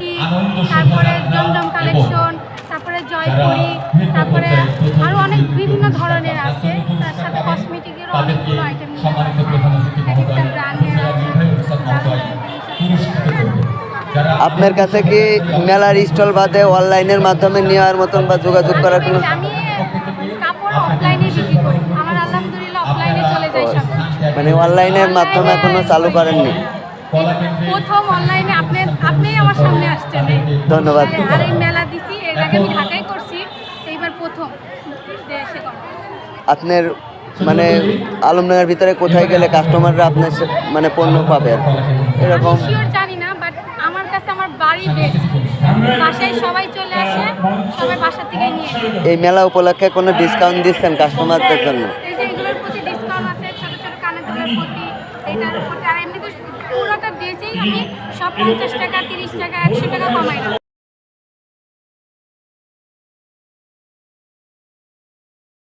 Cosmetic তারপরে জমজম collection তারপরে জয়পুরি তারপরে আরও অনেক বিভিন্ন ধরনের আছে। তার সাথে কসমেটিকেরও অনেকগুলো আইটেম আপনার কাছে কি মেলার স্টল বাদে অনলাইনের মাধ্যমে নেওয়ার মতন বা যোগাযোগ করার কোনো আমি কাপড় অফলাইনে বিক্রি করি। আমার আলহামদুলিল্লাহ অফলাইনে চলে যায় সব মানে অনলাইনের মাধ্যমে এখনও চালু করেননি? প্রথম অনলাইনে আপনি আপনিই আমার সামনে আসছেন। ধন্যবাদ। আর এই মেলা দিছি এর আগে আমি ঢাকায় করছি এইবার প্রথম। দেশে আপনার মানে আলমনগর ভিতরে কোথায় গেলে কাস্টমাররা আপনার মানে পণ্য পাবে? এরকম। জানি না বাট আমার কাছে আমার বাড়ি বেস্ট বাসায় সবাই চলে আসে সবাই বাসা থেকে নিয়ে এই মেলা উপলক্ষে কোনো ডিসকাউন্ট দিচ্ছেন কাস্টমারদের জন্য? এই যে এগুলোর প্রতি ডিসকাউন্ট আছে ছোট ছোট কানের দুলের প্রতি এটার উপরে আর এমনিতে পুরোটা বেশি আমি সব পঞ্চাশ টাকা তিরিশ টাকা একশো